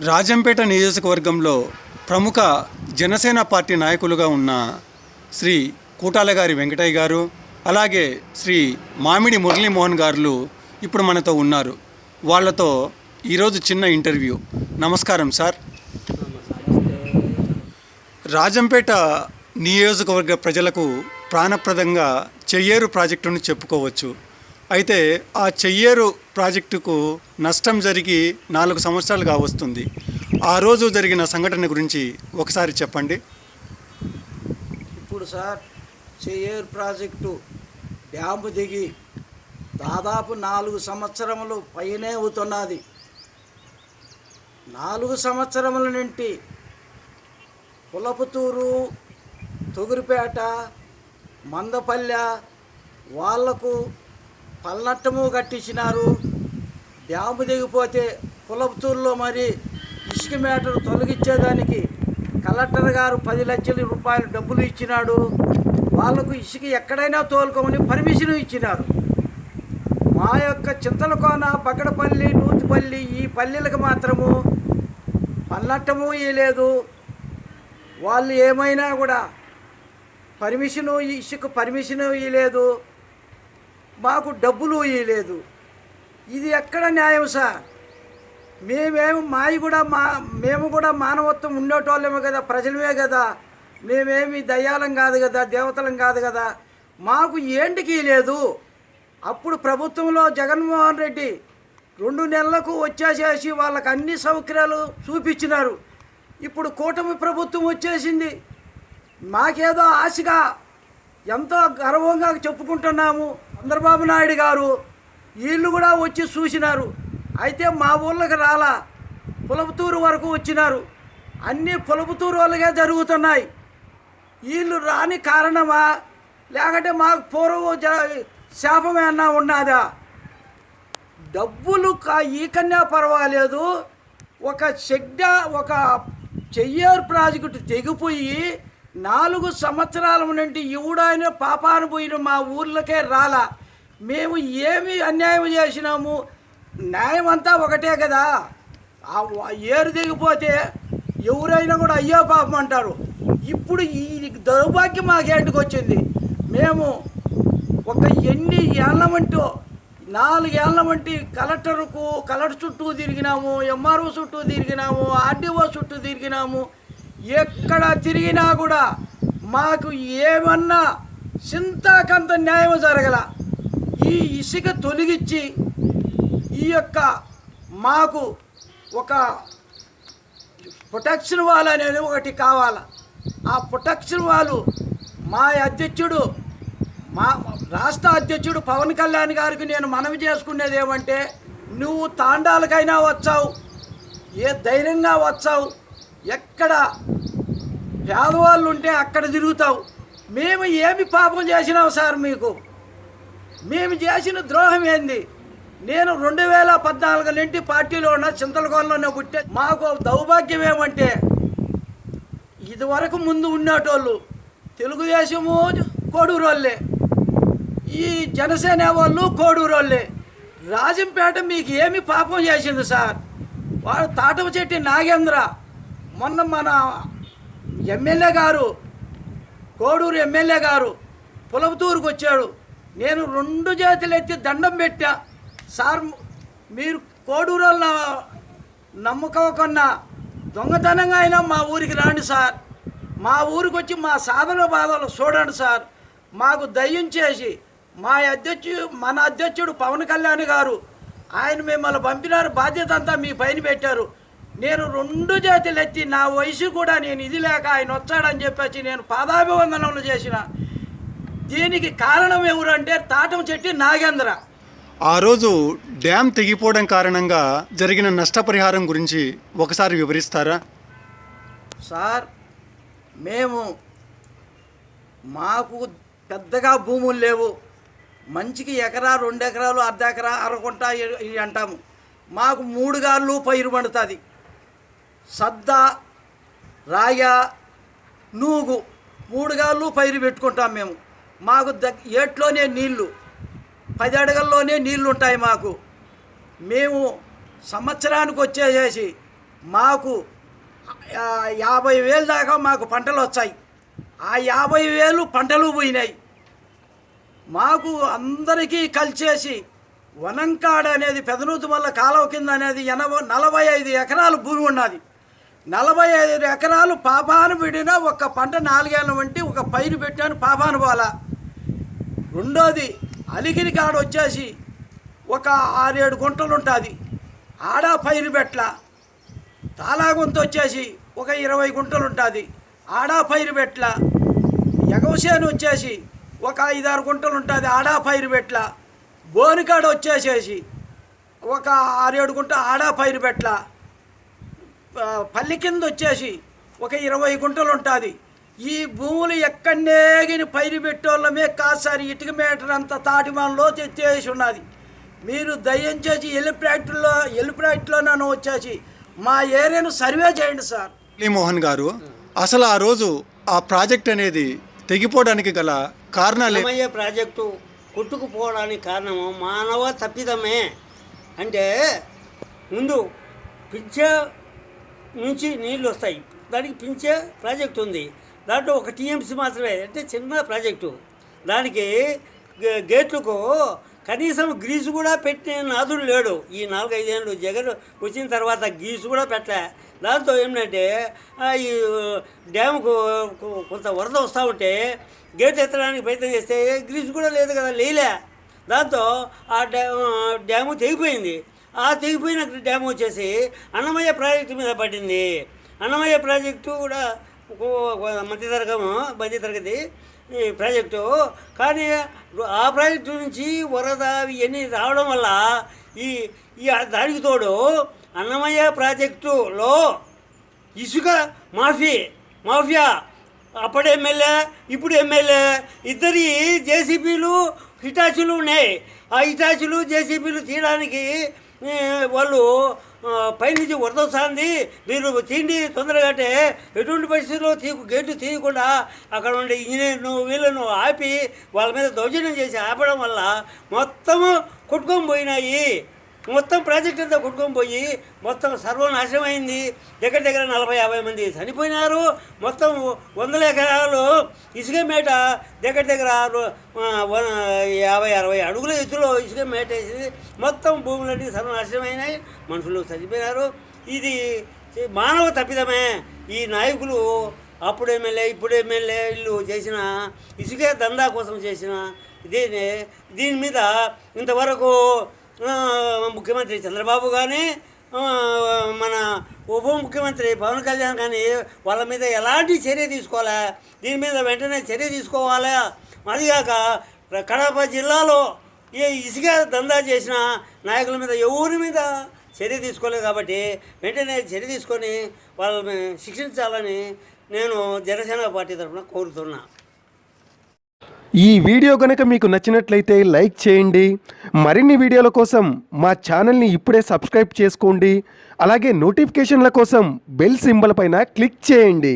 రాజంపేట నియోజకవర్గంలో ప్రముఖ జనసేన పార్టీ నాయకులుగా ఉన్న శ్రీ కూటాల గారి వెంకటయ్య గారు అలాగే శ్రీ మామిడి మురళీమోహన్ గారులు ఇప్పుడు మనతో ఉన్నారు. వాళ్ళతో ఈరోజు చిన్న ఇంటర్వ్యూ. నమస్కారం సార్. రాజంపేట నియోజకవర్గ ప్రజలకు ప్రాణప్రదంగా చెయ్యేరు ప్రాజెక్టును చెప్పుకోవచ్చు. అయితే ఆ చెయ్యేరు ప్రాజెక్టుకు నష్టం జరిగి నాలుగు సంవత్సరాలుగా వస్తుంది. ఆ రోజు జరిగిన సంఘటన గురించి ఒకసారి చెప్పండి. ఇప్పుడు సార్ చెయ్యేరు ప్రాజెక్టు డ్యాము దిగి దాదాపు నాలుగు సంవత్సరములు పైనే అవుతున్నది నాలుగు సంవత్సరముల నుండి పులపుతూరు తొగురిపేట మందపల్లె వాళ్ళకు పల్లట్టము కట్టించినారు. డ్యాము దిగిపోతే కులపుతూరులో మరి ఇసుక మేటర్ తొలగించేదానికి కలెక్టర్ గారు పది లక్షల రూపాయలు డబ్బులు ఇచ్చినాడు. వాళ్ళకు ఇసుక ఎక్కడైనా తోలుకోమని పర్మిషన్ ఇచ్చినారు. మా యొక్క చింతలకోన బగడపల్లి నూతిపల్లి ఈ పల్లెలకు మాత్రము పల్లట్టము ఇయలేదు వాళ్ళు ఏమైనా కూడా పర్మిషను ఇసుక పర్మిషను ఇయలేదు మాకు డబ్బులు ఇవ్వలేదు ఇది ఎక్కడ న్యాయం సార్? మేమేమి మాయి కూడా మా మేము కూడా మానవత్వం ఉండేటోళ్ళమే కదా ప్రజలమే కదా. మేమేమి దయ్యాలం కాదు కదా దేవతలం కాదు కదా. మాకు ఏంటికి లేదు అప్పుడు ప్రభుత్వంలో జగన్మోహన్ రెడ్డి రెండు నెలలకు వచ్చేసేసి వాళ్ళకి అన్ని సౌకర్యాలు చూపించినారు. ఇప్పుడు కూటమి ప్రభుత్వం వచ్చేసింది. మాకేదో ఆశగా ఎంతో గర్వంగా చెప్పుకుంటున్నాము. చంద్రబాబు నాయుడు గారు వీళ్ళు కూడా వచ్చి చూసినారు. అయితే మా ఊళ్ళకి రాలా. పులపుతూరు వరకు వచ్చినారు. అన్నీ పులపుతూరు వాళ్ళుగా జరుగుతున్నాయి. వీళ్ళు రాని కారణమా? లేకుంటే మాకు పూర్వం జ- శాపం ఏమన్నా ఉన్నదా? డబ్బులు కా కన్నా పర్వాలేదు. ఒక చెడ్డ ఒక చెయ్యేరు ప్రాజెక్టు తెగిపోయి నాలుగు సంవత్సరాల నుండి ఎవడైనా పాపాను పోయిన మా ఊర్లకే రాలా. మేము ఏమి అన్యాయం చేసినాము? న్యాయం అంతా ఒకటే కదా. ఆ ఏరు దిగిపోతే ఎవరైనా కూడా అయ్యో పాపం అంటారు. ఇప్పుడు ఈ దౌర్భాగ్యం మాకేంటికి వచ్చింది. మేము ఒక ఎన్ని ఏళ్ళమంటూ నాలుగేళ్ళ వంటి కలెక్టర్కు కలెక్టర్ చుట్టూ తిరిగినాము ఎంఆర్ఓ చుట్టూ తిరిగినాము ఆర్డీఓ చుట్టూ తిరిగినాము. ఎక్కడ తిరిగినా కూడా మాకు ఏమన్నా చింతాకంత న్యాయం జరగల. ఈ ఇసుక తొలగించి ఈ యొక్క మాకు ఒక ప్రొటెక్షన్ వాల్ అనేది ఒకటి కావాలి. ఆ ప్రొటెక్షన్ వాళ్ళు మా అధ్యక్షుడు మా రాష్ట్ర అధ్యక్షుడు పవన్ కళ్యాణ్ గారికి నేను మనవి చేసుకునేది ఏమంటే నువ్వు తాండాలకైనా వచ్చావు ఏ ధైర్యంగా వచ్చావు ఎక్కడ పేదవాళ్ళు ఉంటే అక్కడ తిరుగుతావు. మేము ఏమి పాపం చేసినాం సార్ మీకు? మేము చేసిన ద్రోహం ఏంది? నేను రెండు వేల పద్నాలుగు నుండి పార్టీలో ఉన్న చింతలకోనలోనే పుట్టే. మాకు దౌర్భాగ్యం ఏమంటే ఇదివరకు ముందు ఉండేటోళ్ళు తెలుగుదేశము కోడూరు వాళ్ళే ఈ జనసేన వాళ్ళు కోడూరు వాళ్ళే రాజంపేట మీకు ఏమి పాపం చేసింది సార్? వాడు తాటవ చెట్టి నాగేంద్ర. మొన్న మన ఎమ్మెల్యే గారు కోడూరు ఎమ్మెల్యే గారు పులవతూరుకు వచ్చాడు. నేను రెండు చేతులు ఎత్తి దండం పెట్టా. సార్ మీరు కోడూరు వాళ్ళ దొంగతనంగా అయినా మా ఊరికి రాండి సార్. మా ఊరికి వచ్చి మా సాధన బాధలు చూడండి సార్. మాకు దయ్యం చేసి మా అధ్యక్షుడు మన అధ్యక్షుడు పవన్ కళ్యాణ్ గారు ఆయన మిమ్మల్ని పంపినారు. బాధ్యత అంతా మీ పైన పెట్టారు. నేను రెండు చేతులు ఎత్తి నా వయసు కూడా నేను ఇది లేక ఆయన వచ్చాడని చెప్పేసి నేను పాదాభివందనలు చేసిన. దీనికి కారణం ఎవరంటే తాటం చెట్టి నాగేంద్ర. ఆ రోజు డ్యామ్ తెగిపోవడం కారణంగా జరిగిన నష్టపరిహారం గురించి ఒకసారి వివరిస్తారా? సార్ మేము మాకు పెద్దగా భూములు లేవు. మంచికి ఎకరా రెండు ఎకరాలు అర్ధ ఎకరా అరకుంట అంటాము. మాకు మూడు గాళ్ళు పైరు పండుతుంది. సద్ద రాయ నూగు మూడు గాళ్ళు పైరు పెట్టుకుంటాం మేము. మాకు దగ్ ఏట్లోనే నీళ్ళు పది అడగల్లోనే నీళ్ళు ఉంటాయి మాకు. మేము సంవత్సరానికి వచ్చేసేసి మాకు యాభై వేలు దాకా మాకు పంటలు వచ్చాయి. ఆ యాభై వేలు పంటలు పోయినాయి. మాకు అందరికీ కలిసేసి వనంకాడ అనేది పెదనూతు వల్ల కాలువ కింద అనేది ఎనభై నలభై ఐదు ఎకరాలు భూమి ఉన్నది. నలభై ఐదు ఎకరాలు పాపాను విడిన ఒక పంట నాలుగేళ్ళ వంటి ఒక పైరు పెట్టాను పాపాను పోలా రెండోది అలిగిరి కాడ వచ్చేసి ఒక ఆరేడు గుంటలు ఉంటుంది. ఆడ పైరు పెట్ల తాలాగుంత వచ్చేసి ఒక ఇరవై గుంటలు ఉంటుంది. ఆడ పైరు పెట్ల ఎగవసేను వచ్చేసి ఒక ఐదారు గుంటలు ఉంటుంది. ఆడా పైరు పెట్ల బోనికాడ వచ్చేసేసి ఒక ఆరేడు గుంట ఆడా పైరు పెట్ల పల్లి కింద వచ్చేసి ఒక ఇరవై గుంటలు ఉంటుంది ఈ భూములు ఎక్కడనేగిని పైరు పెట్టోళ్ళమే కాదు సార్ ఇటుక మీటర్ అంత తాటిమాలలో తెచ్చేసి ఉన్నది. మీరు దయించేసి ఎల్లి ప్రాక్టీలో ఎల్లి ప్రాక్టీలో నన్ను వచ్చేసి మా ఏరియాను సర్వే చేయండి సార్. మురళీమోహన్ గారు అసలు ఆ రోజు ఆ ప్రాజెక్ట్ అనేది తెగిపోవడానికి గల కారణాలు ఏ- రామయ్య ప్రాజెక్టు కొట్టుకుపోవడానికి కారణము మానవ తప్పిదమే. అంటే ముందు పింఛే నుంచి నీళ్ళు వస్తాయి. దానికి పెంచే ప్రాజెక్ట్ ఉంది. దాంట్లో ఒక టీఎంసీ మాత్రమే అంటే చిన్న ప్రాజెక్టు. దానికి గే- గేట్లకు కనీసం గ్రీజు కూడా పెట్టిన నాదుడు లేడు. ఈ నాలుగైదేళ్ళు జగన్ వచ్చిన తర్వాత గ్రీజు కూడా పెట్టలే. దాంతో ఏమిటంటే ఈ డ్యాముకు కొంత వరద వస్తూ ఉంటే గేట్ ఎత్తడానికి ప్రయత్నం చేస్తే గ్రీజు కూడా లేదు కదా లేలే దాంతో ఆ డ్యా డ్యాము తెగిపోయింది. ఆ తెగిపోయిన డ్యామ్ వచ్చేసి అన్నమయ్య ప్రాజెక్టు మీద పడింది. అన్నమయ్య ప్రాజెక్టు కూడా ఒక మధ్యతరగము మధ్యతరగతి ప్రాజెక్టు కానీ ఆ ప్రాజెక్టు నుంచి వరద ఇవన్నీ రావడం వల్ల ఈ ఈ దానికి తోడు అన్నమయ్య ప్రాజెక్టులో ఇసుక మాఫీ మాఫియా అప్పుడు ఎమ్మెల్యే ఇప్పుడు ఎమ్మెల్యే ఇద్దరి జేసీబీలు హిటాచులు ఉన్నాయి. ఆ హిటాచులు జేసీబీలు తీయడానికి వాళ్ళు పైనుంచి వరద వస్తుంది మీరు తిండి తొందరగా అంటే ఎటువంటి పరిస్థితుల్లో తీకు గేటు తీయకుండా అక్కడ ఉండే ఇంజనీర్ను వీళ్ళను ఆపి వాళ్ళ మీద దౌర్జన్యం చేసి ఆపడం వల్ల మొత్తము కొట్టుకొని పోయినాయి. మొత్తం ప్రాజెక్ట్ అంతా కొట్టుకొని పోయి మొత్తం సర్వనాశనం అయింది దగ్గర దగ్గర నలభై యాభై మంది చనిపోయినారు. మొత్తం వందల ఎకరాలు ఇసుక మేట దగ్గర దగ్గర ఆరు- వ- యాభై అరవై అడుగుల ఎత్తులో ఇసుక మేట వేసింది మొత్తం భూములన్నీ సర్వనాశనం అయినాయి మనుషులు చనిపోయినారు ఇది మానవ తప్పిదమే. ఈ నాయకులు అప్పుడు ఎమ్మెల్యే ఇప్పుడు ఎమ్మెల్యే వీళ్ళు చేసిన ఇసుకే దందా కోసం చేసిన దీని దీని మీద ఇంతవరకు ముఖ్యమంత్రి చంద్రబాబు కానీ మన ఉప ముఖ్యమంత్రి పవన్ కళ్యాణ్ కానీ వాళ్ళ మీద ఎలాంటి చర్య తీసుకోవాలా? దీని మీద వెంటనే చర్య తీసుకోవాలా? అదిగాక కడప జిల్లాలో ఏ ఇసుక దందా చేసిన నాయకుల మీద ఎవరి మీద చర్య తీసుకోలేదు కాబట్టి వెంటనే చర్య తీసుకొని వాళ్ళని శిక్షించాలని నేను జనసేన పార్టీ తరఫున కోరుతున్నా. ఈ వీడియో కనుక మీకు నచ్చినట్లయితే లైక్ చేయండి. మరిన్ని వీడియోల కోసం మా ఛానల్ని ఇప్పుడే సబ్స్క్రైబ్ చేసుకోండి. అలాగే నోటిఫికేషన్ల కోసం బెల్ సింబల్ పైన క్లిక్ చేయండి.